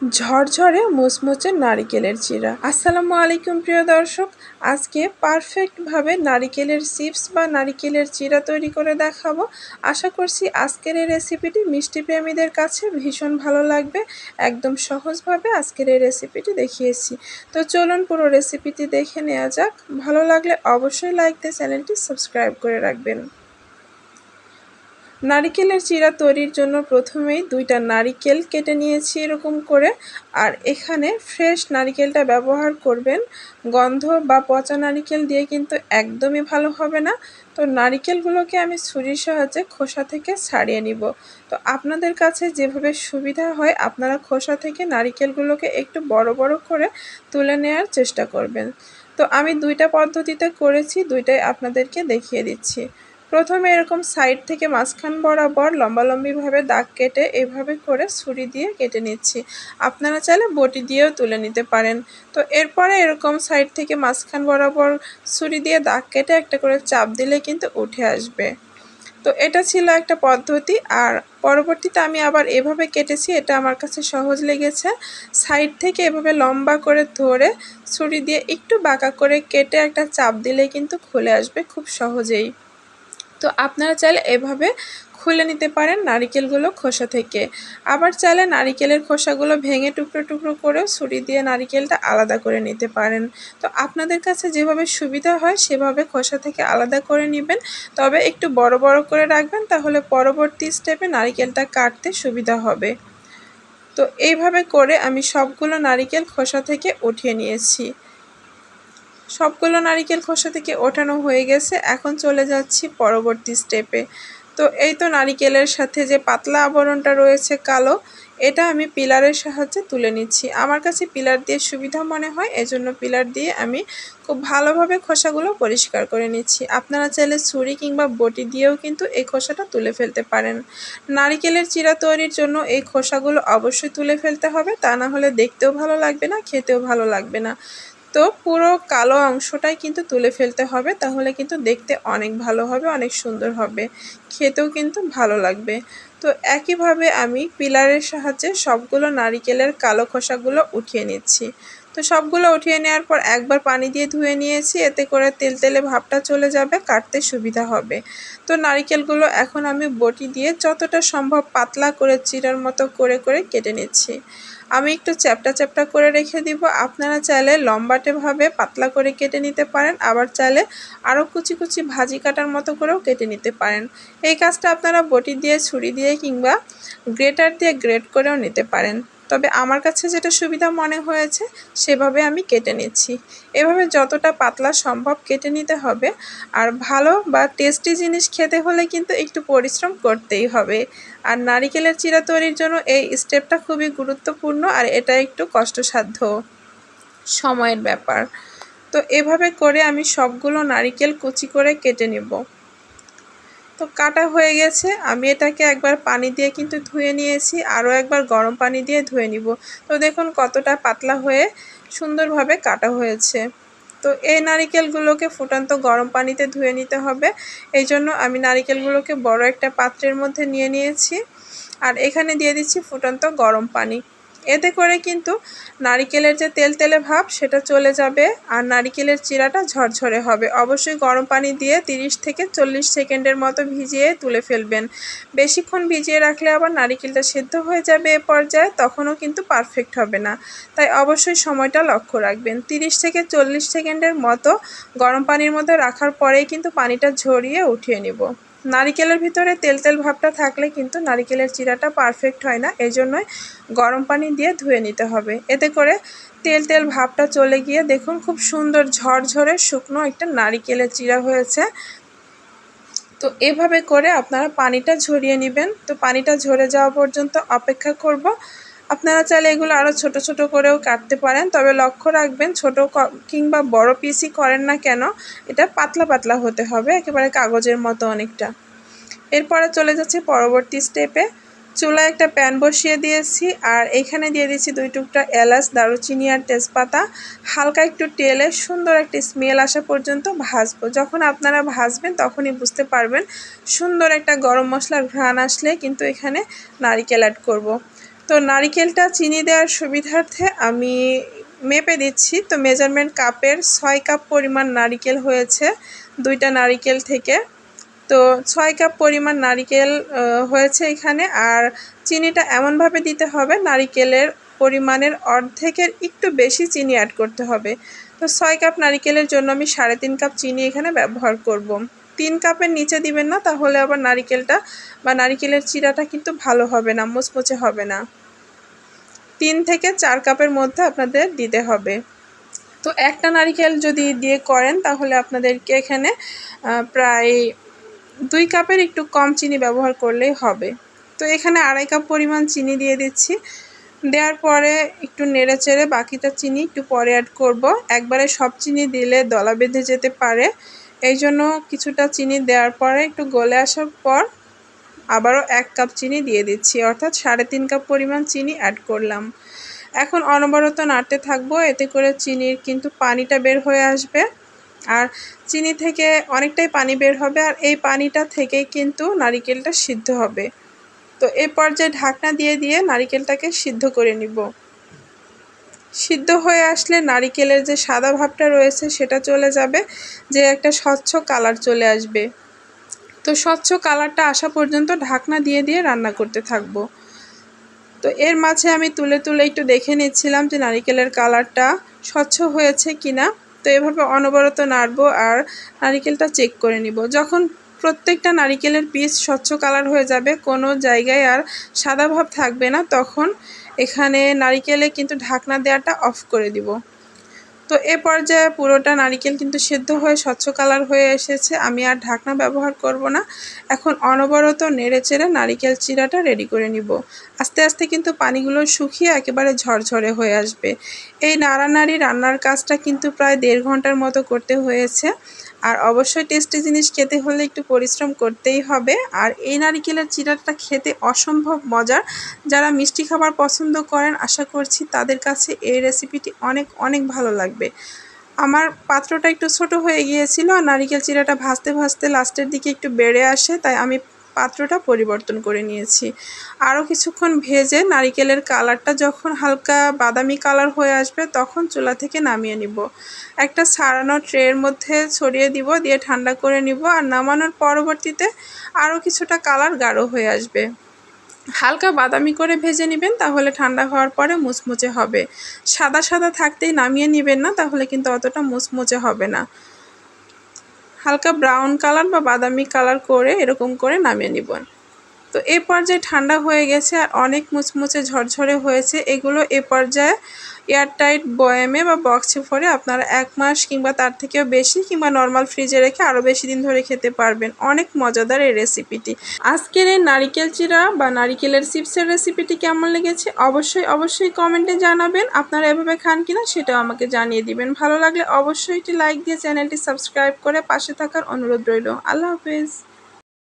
ঝরঝরে মুচমুচে নারিকেলের চিরা। আসসালামু আলাইকুম, প্রিয় দর্শক। আজকে পারফেক্টভাবে নারিকেলের চিপস বা নারিকেলের চিরা তৈরি করে দেখাবো। আশা করছি আজকের এই রেসিপিটি মিষ্টি প্রেমীদের কাছে ভীষণ ভালো লাগবে। একদম সহজভাবে আজকের এই রেসিপিটি দেখিয়েছি। তো চলুন পুরো রেসিপিটি দেখে নেওয়া যাক। ভালো লাগলে অবশ্যই লাইক দিয়ে চ্যানেলটি সাবস্ক্রাইব করে রাখবেন। নারিকেলের চিরা তৈরির জন্য প্রথমেই দুইটা নারিকেল কেটে নিয়েছি এরকম করে। আর এখানে ফ্রেশ নারিকেলটা ব্যবহার করবেন। গন্ধ বা পচা নারিকেল দিয়ে কিন্তু একদমই ভালো হবে না। তো নারিকেলগুলোকে আমি ছুরির সাহায্যে খোসা থেকে ছাড়িয়ে নিব। তো আপনাদের কাছে যেভাবে সুবিধা হয়, আপনারা খোসা থেকে নারিকেলগুলোকে একটু বড় বড় করে তুলে নেওয়ার চেষ্টা করবেন। তো আমি দুইটা পদ্ধতিতে করেছি, দুইটাই আপনাদেরকে দেখিয়ে দিচ্ছি। প্রথমে এরকম সাইড থেকে মাঝখান বরাবর লম্বালম্বিভাবে দাগ কেটে এভাবে করে ছুরি দিয়ে কেটে নিচ্ছি। আপনারা চাইলে বটি দিয়েও তুলে নিতে পারেন। তো এরপরে এরকম সাইড থেকে মাঝখান বরাবর ছুরি দিয়ে দাগ কেটে একটা করে চাপ দিলে কিন্তু উঠে আসবে। তো এটা ছিল একটা পদ্ধতি। আর পরবর্তীতে আমি আবার এভাবে কেটেছি, এটা আমার কাছে সহজ লেগেছে। সাইড থেকে এভাবে লম্বা করে ধরে ছুরি দিয়ে একটু বাঁকা করে কেটে একটা চাপ দিলে কিন্তু খুলে আসবে খুব সহজেই। তো আপনারা চাইলে এভাবে খুলে নিতে পারেন নারিকেলগুলো খোসা থেকে। আবার চাইলে নারিকেলের খোসাগুলো ভেঙে টুকরো টুকরো করেও ছুরি দিয়ে নারিকেলটা আলাদা করে নিতে পারেন। তো আপনাদের কাছে যেভাবে সুবিধা হয় সেভাবে খোসা থেকে আলাদা করে নেবেন। তবে একটু বড় বড় করে রাখবেন তাহলে পরবর্তী স্টেপে নারিকেলটা কাটতে সুবিধা হবে। তো এইভাবে করে আমি সবগুলো নারিকেল খোসা থেকে উঠিয়ে নিয়েছি। সবগুলো নারিকেল খোসা থেকে ওঠানো হয়ে গেছে। এখন চলে যাচ্ছি পরবর্তী স্টেপে তো এই তো নারিকেলের সাথে যে পাতলা আবরণটা রয়েছে কালো, এটা আমি পিলারের সাহায্যে তুলে নিচ্ছি। আমার কাছে পিলার দিয়ে সুবিধা মনে হয়, এজন্য পিলার দিয়ে আমি খুব ভালোভাবে খোসাগুলো পরিষ্কার করে নিচ্ছি। আপনারা চাইলে ছুরি কিংবা বটি দিয়েও কিন্তু এই খোসাটা তুলে ফেলতে পারেন। নারিকেলের চিরা তৈরির জন্য এই খোসাগুলো অবশ্যই তুলে ফেলতে হবে। তা না হলে দেখতেও ভালো লাগবে না, খেতেও ভালো লাগবে না। তো পুরো কালো অংশটাই কিন্তু তুলে ফেলতে হবে, তাহলে কিন্তু দেখতে অনেক ভালো হবে, অনেক সুন্দর হবে। খেতেও কিন্তু ভালো লাগবে। তো একইভাবে আমি পিলারের সাহায্যে সবগুলো নারিকেলের কালো খোসাগুলো উঠিয়ে নিচ্ছি। তো সবগুলো উঠিয়ে নেওয়ার পর একবার পানি দিয়ে ধুয়ে নিয়েছি, এতে করে তেল তেলে ভাবটা চলে যাবে, কাটতে সুবিধা হবে। তো নারিকেলগুলো এখন আমি বটি দিয়ে যতটা সম্ভব পাতলা করে, চিরার মতো করে করে কেটে নিচ্ছি। আমি একটু চ্যাপটা চ্যাপটা করে রেখে দিব। আপনারা চাইলে লম্বাটেভাবে পাতলা করে কেটে নিতে পারেন, আবার চাইলে আরও কুচি কুচি ভাজি কাটার মতো করেও কেটে নিতে পারেন। এই কাজটা আপনারা বটি দিয়ে, ছুরি দিয়ে কিংবা গ্রেটার দিয়ে গ্রেট করেও নিতে পারেন। তবে আমার কাছে যেটা সুবিধা মনে হয়েছে, সেভাবে আমি কেটে নিচ্ছি। এভাবে যতটা পাতলা সম্ভব কেটে নিতে হবে, আর ভালো বা টেস্টি জিনিস খেতে হলে কিন্তু একটু পরিশ্রম করতেই হবে। আর নারিকেলের চিরা তৈরির জন্য এই স্টেপটা খুবই গুরুত্বপূর্ণ, আর এটা একটু কষ্টসাধ্য সময়ের ব্যাপার। তো এভাবে করে আমি সবগুলো নারিকেল কুচি করে কেটে নেব। তো কাটা হয়ে গেছে। আমি এটাকে একবার পানি দিয়ে কিন্তু ধুয়ে নিয়েছি। আরও একবার গরম পানি দিয়ে ধুয়ে নিব। তো দেখুন কতটা পাতলা হয়ে সুন্দরভাবে কাটা হয়েছে। তো এই নারিকেলগুলোকে ফুটান্ত গরম পানিতে ধুয়ে নিতে হবে। এই জন্য আমি নারিকেলগুলোকে বড় একটা পাত্রের মধ্যে নিয়ে নিয়েছি। আর এখানে দিয়ে দিচ্ছি ফুটান্ত গরম পানি। এতে করে কিন্তু নারিকেলের যে তেল তেলে ভাব, সেটা চলে যাবে আর নারিকেলের চিরাটা ঝরঝরে হবে। অবশ্যই গরম পানি দিয়ে 30 থেকে চল্লিশ সেকেন্ডের মতো ভিজিয়ে তুলে ফেলবেন। বেশিক্ষণ ভিজিয়ে রাখলে আবার নারিকেলটা সেদ্ধ হয়ে যাবে এ পর্যায়ে, তখনও কিন্তু পারফেক্ট হবে না। তাই অবশ্যই সময়টা লক্ষ্য রাখবেন। 30 থেকে চল্লিশ সেকেন্ডের মতো গরম পানির মধ্যে রাখার পরেই কিন্তু পানিটা ঝরিয়ে উঠিয়ে নিব। নারিকেলের ভিতরে তেল তেল ভাবটা থাকলে কিন্তু নারিকেলের চিরাটা পারফেক্ট হয় না। এই জন্যই গরম পানি দিয়ে ধুয়ে নিতে হবে। এতে করে তেল তেল ভাবটা চলে গিয়ে দেখুন খুব সুন্দর ঝরঝরে শুকনো একটা নারিকেলের চিরা হয়েছে। তো এভাবে করে আপনারা পানিটা ঝরিয়ে নেবেন। তো পানিটা ঝরে যাওয়া পর্যন্ত অপেক্ষা করব। আপনারা চাইলে এগুলো আরও ছোট ছোট করেও কাটতে পারেন, তবে লক্ষ্য রাখবেন ছোট কিংবা বড় পিসই করেন না কেন, এটা পাতলা পাতলা হতে হবে, একেবারে কাগজের মতো অনেকটা। এরপরে চলে যাচ্ছে পরবর্তী স্টেপে চুলায় একটা প্যান বসিয়ে দিয়েছি, আর এখানে দিয়ে দিচ্ছি দুই টুকটা এলাচ, দারুচিনি আর তেজপাতা। হালকা একটু তেলে সুন্দর একটি স্মেল আসা পর্যন্ত ভাজবো। যখন আপনারা ভাজবেন তখনই বুঝতে পারবেন সুন্দর একটা গরম মশলার ঘ্রাণ আসলে কিন্তু এখানে নারিকেল অ্যাড করব। তো নারিকেলটা চিনি দেওয়ার সুবিধার্থে আমি মেপে দিচ্ছি। তো মেজারমেন্ট কাপের ছয় কাপ পরিমাণ নারিকেল হয়েছে দুইটা নারিকেল থেকে। তো ছয় কাপ পরিমাণ নারিকেল হয়েছে এখানে আর চিনিটা এমনভাবে দিতে হবে নারিকেলের পরিমাণের অর্ধেকের একটু বেশি চিনি অ্যাড করতে হবে। তো ছয় কাপ নারিকেলের জন্য আমি সাড়ে তিন কাপ চিনি এখানে ব্যবহার করব। তিন কাপের নিচে দিবেন না, তাহলে আবার নারিকেলটা বা নারিকেলের চিরাটা কিন্তু ভালো হবে না, মুচমুচে হবে না। তিন থেকে চার কাপের মধ্যে আপনাদের দিতে হবে। তো একটা নারিকেল যদি দিয়ে করেন, তাহলে আপনাদেরকে এখানে প্রায় দুই কাপের একটু কম চিনি ব্যবহার করলেই হবে। তো এখানে আড়াই কাপ পরিমাণ চিনি দিয়ে দিচ্ছি। দেওয়ার পরে একটু নেড়ে চেড়ে বাকিটা চিনি একটু পরে অ্যাড করব। একবারে সব চিনি দিলে দলা বেঁধে যেতে পারে। এই জন্য কিছুটা চিনি দেওয়ার পরে একটু গলে আসার পর আবারও এক কাপ চিনি দিয়ে দিচ্ছি, অর্থাৎ সাড়ে তিন কাপ পরিমাণ চিনি অ্যাড করলাম। এখন অনবরত নাড়তে থাকব, এতে করে চিনির কিন্তু পানিটা বের হয়ে আসবে। আর চিনি থেকে অনেকটাই পানি বের হবে, আর এই পানিটা থেকেই কিন্তু নারিকেলটা সিদ্ধ হবে। তো এ পর্যায়ে ঢাকনা দিয়ে দিয়ে নারিকেলটাকে সিদ্ধ করে নিব। সিদ্ধ হয়ে আসলে নারিকেলের যে সাদা ভাবটা রয়েছে সেটা চলে যাবে, যে একটা স্বচ্ছ কালার চলে আসবে। তো স্বচ্ছ কালারটা আসা পর্যন্ত ঢাকনা দিয়ে দিয়ে রান্না করতে থাকব। তো এর মাঝে আমি তুলে তুলে একটু দেখে নিচ্ছিলাম যে নারিকেলের কালারটা স্বচ্ছ হয়েছে কিনা। তো এভাবে অনবরত নাড়বো আর নারিকেলটা চেক করে নিব। যখন প্রত্যেকটা নারিকেলের পিস স্বচ্ছ কালার হয়ে যাবে, কোনো জায়গায় আর সাদা ভাব থাকবে না, তখন এখানে নারিকেলে কিন্তু ঢাকনা দেওয়াটা অফ করে দিব। তো এ পর্যায়ে পুরোটা নারিকেল কিন্তু সেদ্ধ হয়ে, স্বচ্ছ কালার হয়ে এসেছে। আমি আর ঢাকনা ব্যবহার করব না। এখন অনবরত নেড়ে চেড়ে নারিকেল চিরাটা রেডি করে নিব। আস্তে আস্তে কিন্তু পানিগুলো শুকিয়ে একেবারে ঝরঝরে হয়ে আসবে। এই নাড়ানাড়ি রান্নার কাজটা কিন্তু প্রায় দেড় ঘণ্টার মতো করতে হয়েছে। আর অবশ্যই টেস্টি জিনিস খেতে হলে একটু পরিশ্রম করতেই হবে। আর এই নারিকেলের চিরাটা খেতে অসম্ভব মজার। যারা মিষ্টি খাবার পছন্দ করেন, আশা করছি তাদের কাছে এই রেসিপিটি অনেক অনেক ভালো লাগবে। আমার পাত্রটা একটু ছোট হয়ে গিয়েছিল, আর নারিকেল চিরাটা ভাজতে ভাজতে লাস্টের দিকে একটু বেড়ে আসে, তাই আমি পাত্রটা পরিবর্তন করে নিয়েছি। আরও কিছুক্ষণ ভেজে নারিকেলের কালারটা যখন হালকা বাদামি কালার হয়ে আসবে, তখন চুলা থেকে নামিয়ে নিব। একটা ছাড়ানো ট্রের মধ্যে ছড়িয়ে দিব, দিয়ে ঠান্ডা করে নিব, আর নামানোর পরবর্তীতে আরও কিছুটা কালার গাঢ় হয়ে আসবে। হালকা বাদামি করে ভেজে নেবেন, তাহলে ঠান্ডা হওয়ার পরে মুচমুচে হবে। সাদা সাদা থাকতেই নামিয়ে নেবেন না, তাহলে কিন্তু অতটা মুচমুচে হবে না। হালকা ব্রাউন কালার বা বাদামি কালার করে এরকম করে নামিয়ে নিব তো এ পর্যায়ে ঠান্ডা হয়ে গেছে আর অনেক মুচমুচে ঝরঝরে হয়েছে। এগুলো এ পর্যায়ে এয়ারটাইট বয়ামে বা বক্সে ভরে আপনারা এক মাস কিংবা তার থেকেও বেশি কিংবা নর্মাল ফ্রিজে রেখে আরও বেশি দিন ধরে খেতে পারবেন। অনেক মজাদার এই রেসিপিটি। আজকের এই নারিকেল চিরা বা নারিকেলের চিপসের রেসিপিটি কেমন লেগেছে? অবশ্যই অবশ্যই কমেন্টে জানাবেন। আপনারা এভাবে খান কিনা সেটাও আমাকে জানিয়ে দিবেন। ভালো লাগলে অবশ্যই একটি লাইক দিয়ে চ্যানেলটি সাবস্ক্রাইব করে পাশে থাকার অনুরোধ রইল। আল্লাহ হাফেজ।